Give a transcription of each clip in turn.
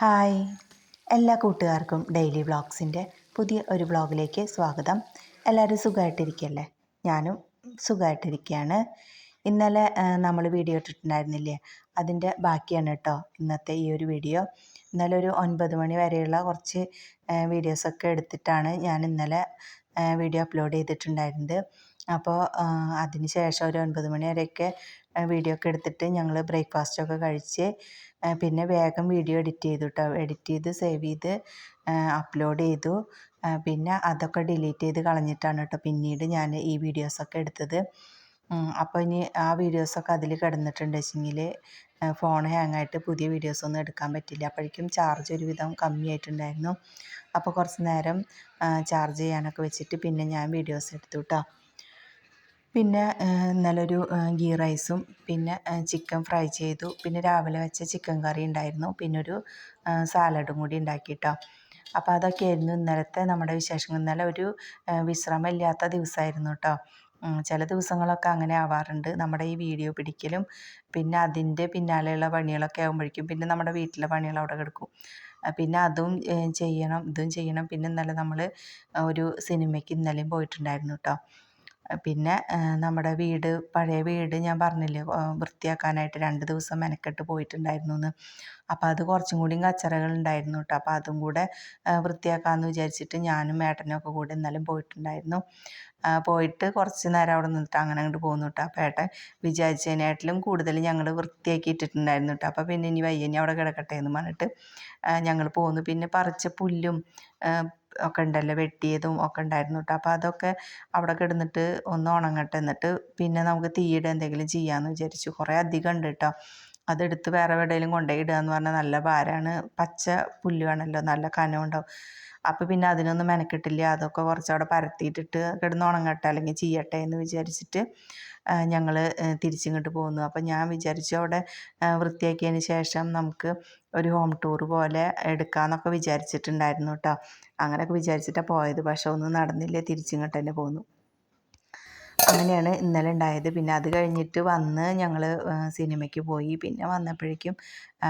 Hi. എല്ലാ കൂട്ടുകാർക്കും daily വ്ളോഗ്സിന്റെ പുതിയ ഒരു വ്ളോഗിലേക്ക് സ്വാഗതം. എല്ലാവരും സുഖമായിട്ടിരിക്കല്ലേ? ഞാനും സുഖമായിട്ടിരിക്കുകയാണ് ഇന്നലെ നമ്മൾ വീഡിയോ ഇട്ടിട്ടുണ്ടായിരുന്നില്ലേ? അതിന്റെ ബാക്കിയാണ് കേട്ടോ ഇന്നത്തെ ഈ ഒരു വീഡിയോ. ഇന്നലെ ഒരു ഒൻപത് മണി വരെയുള്ള കുറച്ച് വീഡിയോസൊക്കെ എടുത്തിട്ടാണ് ഞാൻ ഇന്നലെ വീഡിയോ അപ്ലോഡ് ചെയ്തിട്ടുണ്ടായിരുന്നത്. അപ്പോൾ അതിന് ശേഷം ഒരു ഒൻപത് മണി വരെയൊക്കെ വീഡിയോ ഒക്കെ എടുത്തിട്ട് ഞങ്ങൾ ബ്രേക്ക്ഫാസ്റ്റൊക്കെ കഴിച്ച് പിന്നെ വേഗം വീഡിയോ എഡിറ്റ് ചെയ്തു കേട്ടോ എഡിറ്റ് ചെയ്ത് സേവ് ചെയ്ത് അപ്ലോഡ് ചെയ്തു. പിന്നെ അതൊക്കെ ഡിലീറ്റ് ചെയ്ത് കളഞ്ഞിട്ടാണ് കേട്ടോ പിന്നീട് ഞാൻ ഈ വീഡിയോസൊക്കെ എടുത്തത്. അപ്പോൾ ഇനി ആ വീഡിയോസൊക്കെ അതിൽ കിടന്നിട്ടുണ്ട് വെച്ചെങ്കിൽ ഫോൺ ഹാങ് ആയിട്ട് പുതിയ വീഡിയോസൊന്നും എടുക്കാൻ പറ്റില്ല. അപ്പോഴേക്കും ചാർജ് ഒരുവിധം കമ്മിയായിട്ടുണ്ടായിരുന്നു. അപ്പോൾ കുറച്ച് നേരം ചാർജ് ചെയ്യാനൊക്കെ വെച്ചിട്ട് പിന്നെ ഞാൻ വീഡിയോസ് എടുത്തു കേട്ടോ പിന്നെ നല്ലൊരു ഗീ റൈസും പിന്നെ ചിക്കൻ ഫ്രൈ ചെയ്തു. പിന്നെ രാവിലെ വെച്ച ചിക്കൻ കറി ഉണ്ടായിരുന്നു. പിന്നെ ഒരു സാലഡും കൂടി ഉണ്ടാക്കി കേട്ടോ അപ്പോൾ അതൊക്കെ ആയിരുന്നു ഇന്നലത്തെ നമ്മുടെ വിശേഷങ്ങൾ. ഇന്നലെ ഒരു വിശ്രമമില്ലാത്ത ദിവസമായിരുന്നു കേട്ടോ ചില ദിവസങ്ങളൊക്കെ അങ്ങനെ ആവാറുണ്ട്. നമ്മുടെ ഈ വീഡിയോ പിടിക്കലും പിന്നെ അതിന്റെ പിന്നാലെയുള്ള പണികളൊക്കെ ആകുമ്പോഴേക്കും പിന്നെ നമ്മുടെ വീട്ടിലെ പണികൾ അവിടെ കിടക്കും. പിന്നെ അതും ചെയ്യണം ഇതും ചെയ്യണം. പിന്നെ ഇന്നലെ നമ്മൾ ഒരു സിനിമയ്ക്ക് ഇന്നലെയും പോയിട്ടുണ്ടായിരുന്നു കേട്ടോ പിന്നെ നമ്മുടെ വീട് പഴയ വീട് ഞാൻ പറഞ്ഞില്ലേ വൃത്തിയാക്കാനായിട്ട് രണ്ട് ദിവസം മെനക്കെട്ട് പോയിട്ടുണ്ടായിരുന്നു എന്ന് അപ്പോൾ അത് കുറച്ചും കൂടിയും കച്ചറകൾ ഉണ്ടായിരുന്നു കേട്ടോ അപ്പോൾ അതും കൂടെ വൃത്തിയാക്കാമെന്ന് വിചാരിച്ചിട്ട് ഞാനും ഏട്ടനും ഒക്കെ കൂടെ ഇന്നലെ പോയിട്ടുണ്ടായിരുന്നു. പോയിട്ട് കുറച്ച് നേരം അവിടെ നിന്നിട്ട് അങ്ങനെ അങ്ങോട്ട് പോന്നു കേട്ടോ അപ്പോൾ ഏട്ടൻ വിചാരിച്ചതിനായിട്ടിലും കൂടുതൽ ഞങ്ങൾ വൃത്തിയാക്കി ഇട്ടിട്ടുണ്ടായിരുന്നു കേട്ടോ അപ്പോൾ പിന്നെ ഇനി വയ്യ ഇനി അവിടെ കിടക്കട്ടെ എന്ന് പറഞ്ഞിട്ട് ഞങ്ങൾ പോന്നു. പിന്നെ പറിച്ച പുല്ലും ഒക്കെ ഉണ്ടല്ലോ വെട്ടിയതും ഒക്കെ ഉണ്ടായിരുന്നു കേട്ടോ അപ്പോൾ അതൊക്കെ അവിടെ കിടന്നിട്ട് ഒന്ന് ഉണങ്ങട്ടെ എന്നിട്ട് പിന്നെ നമുക്ക് തീയിടെ എന്തെങ്കിലും ചെയ്യാമെന്ന് വിചാരിച്ചു. കുറേ അധികം ഉണ്ട് കേട്ടോ അതെടുത്ത് വേറെ എവിടെയെങ്കിലും കൊണ്ടുപോയി ഇടുക എന്ന് പറഞ്ഞാൽ നല്ല ഭാരമാണ്. പച്ച പുല്ലുവാണല്ലോ നല്ല കനം ഉണ്ടാവും. അപ്പോൾ പിന്നെ അതിനൊന്നും മെനക്കെട്ടില്ല. അതൊക്കെ കുറച്ചവിടെ പരത്തിയിട്ടിട്ട് കിടന്ന് ഉണങ്ങട്ടെ അല്ലെങ്കിൽ ചെയ്യട്ടെ എന്ന് വിചാരിച്ചിട്ട് ഞങ്ങൾ തിരിച്ചിങ്ങോട്ട് പോന്നു അപ്പം ഞാൻ വിചാരിച്ചു അവിടെ വൃത്തിയാക്കിയതിന് ശേഷം നമുക്ക് ഒരു ഹോം ടൂർ പോലെ എടുക്കാമെന്നൊക്കെ വിചാരിച്ചിട്ടുണ്ടായിരുന്നു കേട്ടോ അങ്ങനെയൊക്കെ വിചാരിച്ചിട്ടാണ് പോയത്. പക്ഷെ ഒന്നും നടന്നില്ല. തിരിച്ചിങ്ങോട്ട് തന്നെ പോന്നു. അങ്ങനെയാണ് ഇന്നലെ ഉണ്ടായത്. പിന്നെ അത് കഴിഞ്ഞിട്ട് വന്ന് ഞങ്ങൾ സിനിമയ്ക്ക് പോയി. പിന്നെ വന്നപ്പോഴേക്കും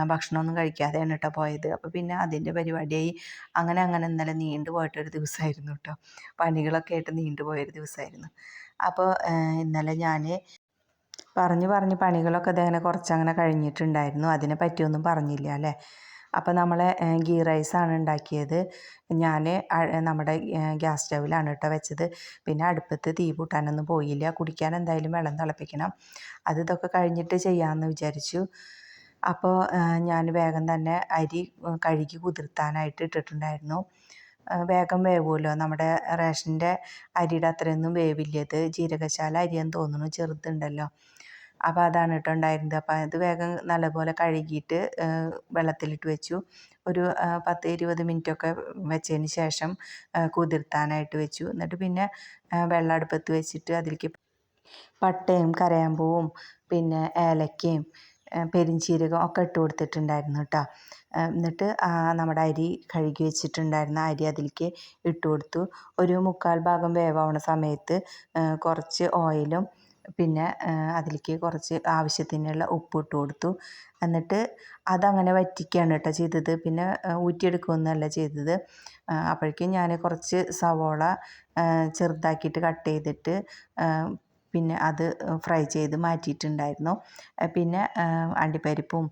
ഭക്ഷണമൊന്നും കഴിക്കാതെയാണ് കേട്ടോ പോയത്. അപ്പോൾ പിന്നെ അതിന്റെ പരിപാടിയായി. അങ്ങനെ അങ്ങനെ ഇന്നലെ നീണ്ടു പോയിട്ടൊരു ദിവസമായിരുന്നു കേട്ടോ പണികളൊക്കെ ആയിട്ട് നീണ്ടു പോയൊരു ദിവസമായിരുന്നു അപ്പോൾ ഇന്നലെ ഞാൻ പറഞ്ഞു പറഞ്ഞ് പണികളൊക്കെ അതങ്ങനെ കുറച്ചങ്ങനെ കഴിഞ്ഞിട്ടുണ്ടായിരുന്നു. അതിനെ പറ്റിയൊന്നും പറഞ്ഞില്ല അല്ലേ? അപ്പോൾ നമ്മൾ ഗീ റൈസാണ് ഉണ്ടാക്കിയത്. ഞാൻ നമ്മുടെ ഗ്യാസ് സ്റ്റൗവിലാണ് കേട്ടോ വെച്ചത്. പിന്നെ അടുപ്പത്ത് തീ പൂട്ടാനൊന്നും പോയില്ല. കുടിക്കാൻ എന്തായാലും വെള്ളം തിളപ്പിക്കണം. അത് ഇതൊക്കെ കഴിഞ്ഞിട്ട് ചെയ്യാമെന്ന് വിചാരിച്ചു. അപ്പോൾ ഞാൻ വേഗം തന്നെ അരി കഴുകി കുതിർത്താനായിട്ട് ഇട്ടിട്ടുണ്ടായിരുന്നു. വേഗം വേവുമല്ലോ. നമ്മുടെ റേഷന്റെ അരിയുടെ അത്രയൊന്നും വേവില്ല. ഇത് ജീരകശാല അരിയെന്ന് തോന്നുന്നു ചെറുതുണ്ടല്ലോ. അപ്പോൾ അതാണ് കേട്ടോ ഉണ്ടായിരുന്നത്. അപ്പോൾ അത് വേഗം നല്ലപോലെ കഴുകിയിട്ട് വെള്ളത്തിലിട്ട് വെച്ചു. ഒരു പത്ത് ഇരുപത് മിനിറ്റൊക്കെ വെച്ചതിന് ശേഷം കുതിർത്താനായിട്ട് വെച്ചു. എന്നിട്ട് പിന്നെ വെള്ളം അടുപ്പത്ത് വെച്ചിട്ട് അതിലേക്ക് പട്ടയും കരയാമ്പൂവും പിന്നെ ഏലക്കയും പെരിഞ്ചീരകം ഒക്കെ ഇട്ട് കൊടുത്തിട്ടുണ്ടായിരുന്നു കേട്ടോ എന്നിട്ട് നമ്മുടെ അരി കഴുകി വെച്ചിട്ടുണ്ടായിരുന്ന അരി അതിലേക്ക് ഇട്ട് കൊടുത്തു. ഒരു മുക്കാൽ ഭാഗം വേവാവുന്ന സമയത്ത് കുറച്ച് ഓയിലും പിന്നെ അതിലേക്ക് കുറച്ച് ആവശ്യത്തിനുള്ള ഉപ്പ് ഇട്ട് കൊടുത്തു. എന്നിട്ട് അതങ്ങനെ വറ്റിക്കുകയാണ് കേട്ടോ ചെയ്തത്. പിന്നെ ഊറ്റിയെടുക്കുകയൊന്നുമല്ല ചെയ്തത്. അപ്പോഴേക്കും ഞാൻ കുറച്ച് സവോള ചെറുതാക്കിയിട്ട് കട്ട് ചെയ്തിട്ട് പിന്നെ അത് ഫ്രൈ ചെയ്ത് മാറ്റിയിട്ടുണ്ടായിരുന്നു. പിന്നെ അണ്ടിപ്പരിപ്പും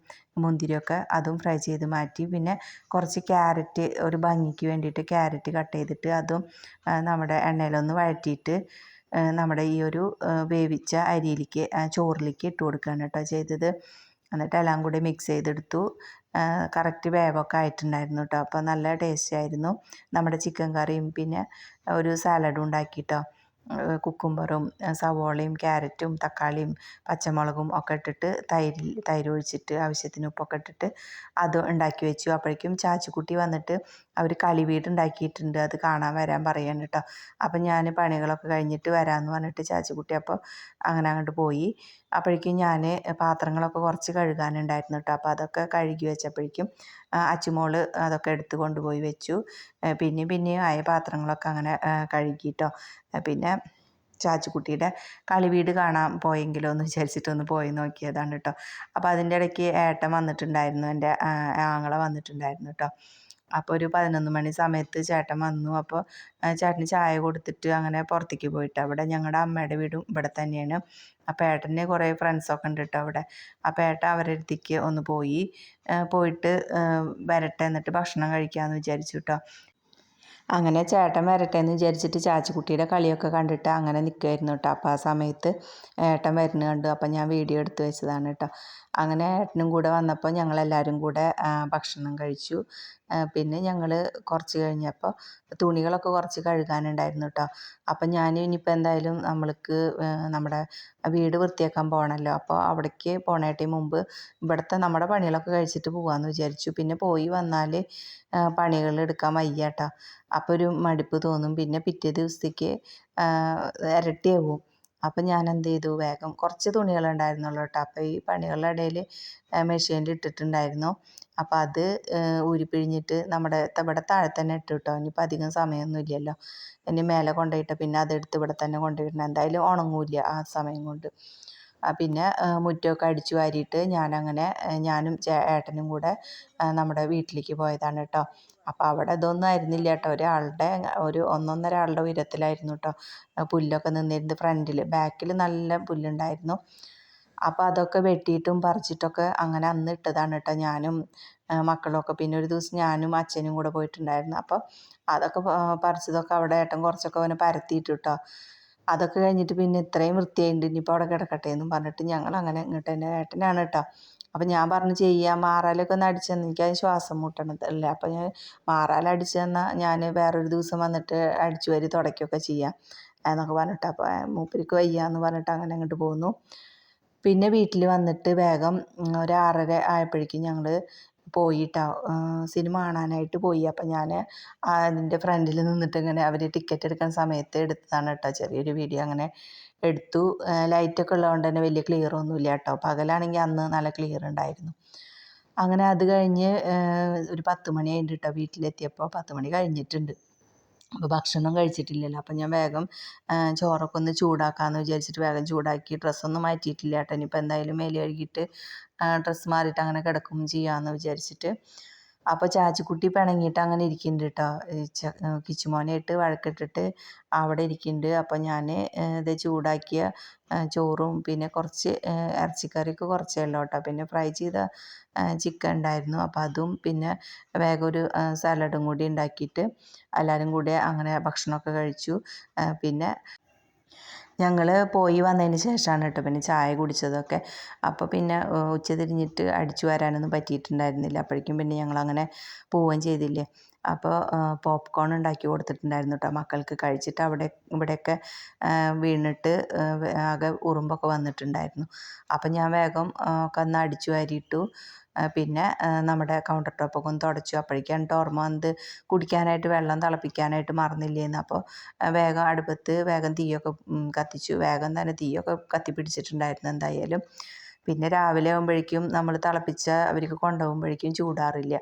മുന്തിരിയൊക്കെ അതും ഫ്രൈ ചെയ്ത് മാറ്റി. പിന്നെ കുറച്ച് ക്യാരറ്റ് ഒരു ഭംഗിക്ക് വേണ്ടിയിട്ട് ക്യാരറ്റ് കട്ട് ചെയ്തിട്ട് അതും നമ്മുടെ എണ്ണയിലൊന്ന് വഴറ്റിയിട്ട് നമ്മുടെ ഈ ഒരു വേവിച്ച അരിയിലേക്ക് ചോറിലേക്ക് ഇട്ട് കൊടുക്കുകയാണ് കേട്ടോ ചെയ്തത്. എന്നിട്ട് എല്ലാം കൂടി മിക്സ് ചെയ്തെടുത്തു. കറക്റ്റ് വേവൊക്കെ ആയിട്ടുണ്ടായിരുന്നു കേട്ടോ. അപ്പോൾ നല്ല ടേസ്റ്റ് ആയിരുന്നു. നമ്മുടെ ചിക്കൻ കറിയും പിന്നെ ഒരു സാലഡും ഉണ്ടാക്കി കേട്ടോ. കുക്കുംബറും സവോളയും ക്യാരറ്റും തക്കാളിയും പച്ചമുളകും ഒക്കെ ഇട്ടിട്ട് തൈരിൽ തൈര് ഒഴിച്ചിട്ട് ആവശ്യത്തിന് ഉപ്പൊക്കെ ഇട്ടിട്ട് അത് ഉണ്ടാക്കി വെച്ചു. അപ്പോഴേക്കും ചാച്ചുക്കുട്ടി വന്നിട്ട് അവർ കളി വീട് ഉണ്ടാക്കിയിട്ടുണ്ട്. അത് കാണാൻ വരാൻ പറയാണ് കേട്ടോ. അപ്പം ഞാൻ പണികളൊക്കെ കഴിഞ്ഞിട്ട് വരാമെന്ന് പറഞ്ഞിട്ട് ചാച്ചുക്കുട്ടി അപ്പോൾ അങ്ങനെ അങ്ങോട്ട് പോയി. അപ്പോഴേക്കും ഞാൻ പാത്രങ്ങളൊക്കെ കുറച്ച് കഴുകാനുണ്ടായിരുന്നു കേട്ടോ. അപ്പോൾ അതൊക്കെ കഴുകി വെച്ചപ്പോഴേക്കും അച്ചുമോൾ അതൊക്കെ എടുത്ത് കൊണ്ടുപോയി വെച്ചു. പിന്നെയും പിന്നെയും ആയ പാത്രങ്ങളൊക്കെ അങ്ങനെ കഴുകിയിട്ടോ പിന്നെ ചാച്ചുക്കുട്ടിയുടെ കളിവീട് കാണാൻ പോയെങ്കിലോ എന്ന് വിചാരിച്ചിട്ട് ഒന്ന് പോയി നോക്കിയതാണ് കേട്ടോ. അപ്പോൾ അതിന്റെ ഇടയ്ക്ക് ഏട്ടൻ വന്നിട്ടുണ്ടായിരുന്നു എന്റെ ആങ്ങള വന്നിട്ടുണ്ടായിരുന്നു കേട്ടോ. അപ്പോൾ ഒരു പതിനൊന്ന് മണി സമയത്ത് ചേട്ടൻ വന്നു. അപ്പോൾ ചേട്ടന് ചായ കൊടുത്തിട്ട് അങ്ങനെ പുറത്തേക്ക് പോയിട്ട് അവിടെ ഞങ്ങളുടെ അമ്മയുടെ വീടും ഇവിടെ തന്നെയാണ്. അപ്പോൾ ഏട്ടന് കുറേ ഫ്രണ്ട്സൊക്കെ ഉണ്ട് കേട്ടോ അവിടെ. അപ്പോൾ ഏട്ടൻ അവരടുത്തേക്ക് ഒന്ന് പോയി പോയിട്ട് വരട്ടെ എന്നിട്ട് ഭക്ഷണം കഴിക്കാമെന്ന് വിചാരിച്ചു കേട്ടോ. അങ്ങനെ ചേട്ടൻ വരട്ടെ എന്ന് വിചാരിച്ചിട്ട് ചാച്ചിക്കുട്ടിയുടെ കളിയൊക്കെ കണ്ടിട്ട് അങ്ങനെ നിൽക്കുമായിരുന്നു കേട്ടോ അപ്പോൾ ആ സമയത്ത് ഏട്ടൻ വരുന്ന കണ്ടു. അപ്പോൾ ഞാൻ വീഡിയോ എടുത്ത് വെച്ചതാണ് കേട്ടോ അങ്ങനെ ഏട്ടനും കൂടെ വന്നപ്പോൾ ഞങ്ങളെല്ലാവരും കൂടെ ഭക്ഷണം കഴിച്ചു. പിന്നെ ഞങ്ങൾ കുറച്ച് കഴിഞ്ഞപ്പോൾ തുണികളൊക്കെ കുറച്ച് കഴുകാനുണ്ടായിരുന്നു കേട്ടോ അപ്പം ഞാൻ ഇനിയിപ്പോൾ എന്തായാലും നമ്മൾക്ക് നമ്മുടെ വീട് വൃത്തിയാക്കാൻ പോകണമല്ലോ അപ്പോൾ അവിടേക്ക് പോണേട്ടി മുമ്പ് ഇവിടുത്തെ നമ്മുടെ പണികളൊക്കെ കഴിച്ചിട്ട് പോകാമെന്ന് വിചാരിച്ചു. പിന്നെ പോയി വന്നാൽ പണികൾ എടുക്കാൻ വയ്യ കേട്ടോ അപ്പോൾ ഒരു മടുപ്പ് തോന്നും. പിന്നെ പിറ്റേ ദിവസത്തേക്ക് ഇരട്ടിയാവും. അപ്പം ഞാൻ എന്ത് ചെയ്തു വേഗം കുറച്ച് തുണികളുണ്ടായിരുന്നുള്ളൂ കേട്ടോ അപ്പോൾ ഈ പണികളുടെ ഇടയിൽ മെഷീനിൽ ഇട്ടിട്ടുണ്ടായിരുന്നു. അപ്പോൾ അത് ഊരിപ്പിഴിഞ്ഞിട്ട് നമ്മുടെ ഇവിടെ താഴെ തന്നെ ഇട്ടു കേട്ടോ ഇനിയിപ്പോൾ അധികം സമയമൊന്നും ഇല്ലല്ലോ. ഇനി മേലെ കൊണ്ടുപോയിട്ട് പിന്നെ അതെടുത്ത് ഇവിടെ തന്നെ കൊണ്ടുപോയിട്ടുണ്ട് എന്തായാലും ഉണങ്ങില്ല ആ സമയം കൊണ്ട്. പിന്നെ മുറ്റമൊക്കെ അടിച്ചു വാരിയിട്ട് ഞാനങ്ങനെ ഞാനും ഏട്ടനും കൂടെ നമ്മുടെ വീട്ടിലേക്ക് പോയതാണ് കേട്ടോ അപ്പോൾ അവിടെ ഇതൊന്നും ആയിരുന്നില്ല കേട്ടോ ഒരാളുടെ ഒരു ഒന്നൊന്നര ആളുടെ ഉയരത്തിലായിരുന്നു കേട്ടോ പുല്ലൊക്കെ നിന്നിരുന്നത് ഫ്രണ്ടിൽ ബാക്കിൽ നല്ല പുല്ലുണ്ടായിരുന്നു. അപ്പോൾ അതൊക്കെ വെട്ടിയിട്ടും പറിച്ചിട്ടൊക്കെ അങ്ങനെ അന്ന് ഇട്ടതാണ് കേട്ടോ ഞാനും മക്കളൊക്കെ പിന്നെ ഒരു ദിവസം ഞാനും അച്ഛനും കൂടെ പോയിട്ടുണ്ടായിരുന്നു. അപ്പോൾ അതൊക്കെ പറിച്ചതൊക്കെ അവിടെ ഏട്ടൻ കുറച്ചൊക്കെ അവനെ പരത്തിയിട്ട് കേട്ടോ അതൊക്കെ കഴിഞ്ഞിട്ട് പിന്നെ ഇത്രയും വൃത്തിയായിട്ടുണ്ട് ഇനിയിപ്പോൾ അവിടെ കിടക്കട്ടെ എന്നും പറഞ്ഞിട്ട് ഞങ്ങൾ അങ്ങനെ ഇങ്ങോട്ട് തന്നെ ഏട്ടനാണ് കേട്ടോ. അപ്പം ഞാൻ പറഞ്ഞു ചെയ്യാം. മാറാലൊക്കെ ഒന്ന് അടിച്ചു തന്നെ. എനിക്കത് ശ്വാസം മുട്ടണതല്ലേ അപ്പം ഞാൻ മാറാല അടിച്ചു തന്നാൽ ഞാൻ വേറൊരു ദിവസം വന്നിട്ട് അടിച്ചു വരി തുടയ്ക്കുകയൊക്കെ ചെയ്യാം എന്നൊക്കെ പറഞ്ഞിട്ട്. അപ്പോൾ മൂപ്പരിക്ക് വയ്യ എന്ന് പറഞ്ഞിട്ട് അങ്ങനെ അങ്ങോട്ട് പോന്നു. പിന്നെ വീട്ടിൽ വന്നിട്ട് വേഗം ഒരു ആറര ആയപ്പോഴേക്കും ഞങ്ങൾ പോയിട്ടോ? സിനിമ കാണാനായിട്ട് പോയി. അപ്പം ഞാൻ അതിന്റെ ഫ്രണ്ടിൽ നിന്നിട്ട് ഇങ്ങനെ അവർ ടിക്കറ്റ് എടുക്കാൻ സമയത്ത് എടുത്തതാണ് കേട്ടോ. ചെറിയൊരു വീഡിയോ അങ്ങനെ എടുത്തു. ലൈറ്റൊക്കെ ഉള്ളതുകൊണ്ട് തന്നെ വലിയ ക്ലിയർ ഒന്നുമില്ല കേട്ടോ. പകലാണെങ്കിൽ അന്ന് നല്ല ക്ലിയർ ഉണ്ടായിരുന്നു. അങ്ങനെ അത് കഴിഞ്ഞ് ഒരു പത്ത് മണി കഴിഞ്ഞിട്ട് കേട്ടോ വീട്ടിലെത്തിയപ്പോൾ പത്ത് മണി കഴിഞ്ഞിട്ടുണ്ട്. അപ്പോൾ ഭക്ഷണം കഴിച്ചിട്ടില്ലല്ലോ. അപ്പം ഞാൻ വേഗം ചോറൊക്കെ ഒന്ന് ചൂടാക്കാമെന്ന് വിചാരിച്ചിട്ട് വേഗം ചൂടാക്കി ഡ്രസ്സൊന്നും മാറ്റിയിട്ടില്ല. കേട്ടോ ഇനിയിപ്പോൾ എന്തായാലും മേൽ കഴുകിയിട്ട് ഡ്രസ്സ് മാറിയിട്ട് അങ്ങനെ കിടക്കും ചെയ്യാമെന്ന് വിചാരിച്ചിട്ട്. അപ്പോൾ ചാച്ചിക്കുട്ടി പിണങ്ങിയിട്ട് അങ്ങനെ ഇരിക്കുന്നുണ്ട് കേട്ടോ കിച്ചുമോനായിട്ട് വഴക്കിട്ടിട്ട് അവിടെ ഇരിക്കുന്നുണ്ട് അപ്പോൾ ഞാൻ ഇത് ചൂടാക്കിയ ചോറും പിന്നെ കുറച്ച് ഇറച്ചിക്കറിയൊക്കെ കുറച്ചേ ഉള്ളൂ കേട്ടോ പിന്നെ ഫ്രൈ ചെയ്ത ചിക്കൻ ഉണ്ടായിരുന്നു. അപ്പോൾ അതും പിന്നെ വേഗം ഒരു സാലഡും കൂടി ഉണ്ടാക്കിയിട്ട് എല്ലാവരും കൂടി അങ്ങനെ ഭക്ഷണമൊക്കെ കഴിച്ചു. പിന്നെ ഞങ്ങൾ പോയി വന്നതിന് ശേഷമാണ് കേട്ടോ പിന്നെ ചായ കുടിച്ചതൊക്കെ. അപ്പോൾ പിന്നെ ഉച്ച തിരിഞ്ഞിട്ട് അടിച്ചു വരാനൊന്നും പറ്റിയിട്ടുണ്ടായിരുന്നില്ല. അപ്പോഴേക്കും പിന്നെ ഞങ്ങളങ്ങനെ പോവുകയും ചെയ്തില്ലേ. അപ്പോൾ പോപ്കോൺ ഉണ്ടാക്കി കൊടുത്തിട്ടുണ്ടായിരുന്നു കേട്ടോ മക്കൾക്ക് കഴിച്ചിട്ട് അവിടെ ഇവിടെയൊക്കെ വീണിട്ട് ആകെ ഉറുമ്പൊക്കെ വന്നിട്ടുണ്ടായിരുന്നു. അപ്പം ഞാൻ വേഗം ഒക്കെ ഒന്ന് അടിച്ചു വാരിയിട്ടു. പിന്നെ നമ്മുടെ കൗണ്ടർ ടോപ്പൊക്കെ ഒന്ന് തുടച്ചു. അപ്പോഴേക്കാണ് ഓർമ്മ വന്നത് കുടിക്കാനായിട്ട് വെള്ളം തിളപ്പിക്കാനായിട്ട് മറന്നില്ലേന്ന്. അപ്പോൾ വേഗം അടുപ്പത്ത് വേഗം തീയൊക്കെ കത്തിച്ചു. വേഗം തന്നെ തീയൊക്കെ കത്തിപ്പിടിച്ചിട്ടുണ്ടായിരുന്നു എന്തായാലും. പിന്നെ രാവിലെ ആകുമ്പോഴേക്കും നമ്മൾ തിളപ്പിച്ച അവർക്ക് കൊണ്ടുപോകുമ്പോഴേക്കും ചൂടാറില്ല.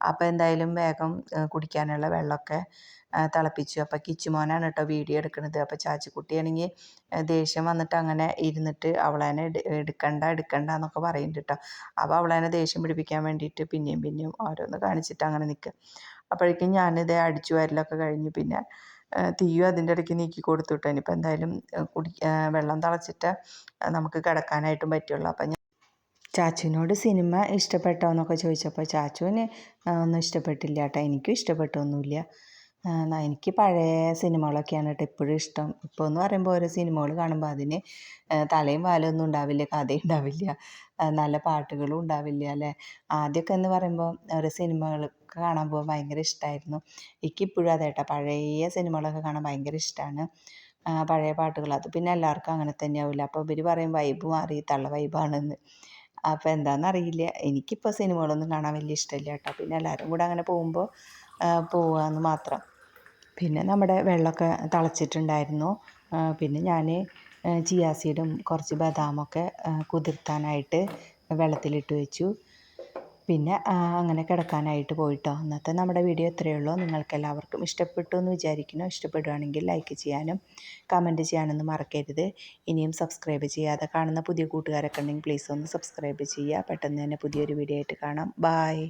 അപ്പോൾ എന്തായാലും വേഗം കുടിക്കാനുള്ള വെള്ളമൊക്കെ തിളപ്പിച്ചു. അപ്പോൾ കിച്ചുമോനാണ് കേട്ടോ വീഡിയോ എടുക്കുന്നത് അപ്പോൾ ചാച്ചിക്കുട്ടിയാണെങ്കിൽ ദേഷ്യം വന്നിട്ട് അങ്ങനെ ഇരുന്നിട്ട് അവളേനെ എടുക്കണ്ട എടുക്കണ്ട എന്നൊക്കെ പറയുന്നുണ്ട് കേട്ടോ. അപ്പോൾ അവളേനെ ദേഷ്യം പിടിപ്പിക്കാൻ വേണ്ടിയിട്ട് പിന്നെയും പിന്നെയും ഓരോന്ന് കാണിച്ചിട്ട് അങ്ങനെ നിൽക്കുക അപ്പോഴേക്കും ഞാനിത് അടിച്ചു വരലൊക്കെ കഴിഞ്ഞു പിന്നെ തീയും അതിന്റെ ഇടയ്ക്ക് നീക്കി കൊടുത്തു കേട്ടോ. ഇനിയിപ്പോൾ എന്തായാലും കുടി വെള്ളം തിളച്ചിട്ട് നമുക്ക് കിടക്കാനായിട്ടും പറ്റുള്ളൂ. അപ്പം ചാച്ചുവിനോട് സിനിമ ഇഷ്ടപ്പെട്ടോ എന്നൊക്കെ ചോദിച്ചപ്പോൾ ചാച്ചുവിന് ഒന്നും ഇഷ്ടപ്പെട്ടില്ല കേട്ടോ എനിക്കും ഇഷ്ടപ്പെട്ടൊന്നുമില്ല. എനിക്ക് പഴയ സിനിമകളൊക്കെയാണ് കേട്ടോ ഇപ്പോഴും ഇഷ്ടം. ഇപ്പോൾ എന്ന് പറയുമ്പോൾ ഓരോ സിനിമകൾ കാണുമ്പോൾ അതിന് തലയും വാലൊന്നും ഉണ്ടാവില്ല കഥയും ഉണ്ടാവില്ല നല്ല പാട്ടുകളും ഉണ്ടാവില്ല അല്ലേ? ആദ്യമൊക്കെ എന്ന് പറയുമ്പോൾ ഓരോ സിനിമകൾ കാണാൻ പോകാൻ ഭയങ്കര ഇഷ്ടമായിരുന്നു എനിക്കിപ്പോഴും അതെ കേട്ടോ പഴയ സിനിമകളൊക്കെ കാണാൻ ഭയങ്കര ഇഷ്ടമാണ് പഴയ പാട്ടുകൾ. അത് പിന്നെ എല്ലാവർക്കും അങ്ങനെ തന്നെയാവില്ല. അപ്പോൾ ഇവർ പറയും വൈബ് മാറി തള്ള വൈബാണെന്ന് അപ്പോൾ എന്താണെന്നറിയില്ല എനിക്കിപ്പോൾ സിനിമകളൊന്നും കാണാൻ വലിയ ഇഷ്ടമില്ല കേട്ടോ. പിന്നെ എല്ലാവരും കൂടെ അങ്ങനെ പോകുമ്പോൾ പോവാന്ന് മാത്രം. പിന്നെ നമ്മുടെ വെള്ളമൊക്കെ തിളച്ചിട്ടുണ്ടായിരുന്നു. പിന്നെ ഞാൻ ചിയാ സീഡും കുറച്ച് ബദാമൊക്കെ കുതിർത്താനായിട്ട് വെള്ളത്തിലിട്ട് വെച്ചു. പിന്നെ അങ്ങനെ കിടക്കാനായിട്ട് പോയിട്ടോ. ഇന്നത്തെ നമ്മുടെ വീഡിയോ ഇത്രയേ ഉള്ളൂ. നിങ്ങൾക്ക് എല്ലാവർക്കും ഇഷ്ടപ്പെട്ടു എന്ന് വിചാരിക്കുന്നു. ഇഷ്ടപ്പെടുകയാണെങ്കിൽ ലൈക്ക് ചെയ്യാനും കമന്റ് ചെയ്യാനൊന്നും മറക്കരുത്. ഇനിയും സബ്സ്ക്രൈബ് ചെയ്യാതെ കാണുന്ന പുതിയ കൂട്ടുകാരൊക്കെ ഉണ്ടെങ്കിൽ പ്ലീസ് ഒന്ന് സബ്സ്ക്രൈബ് ചെയ്യുക. പെട്ടെന്ന് തന്നെ പുതിയൊരു വീഡിയോ ആയിട്ട് കാണാം. ബായ്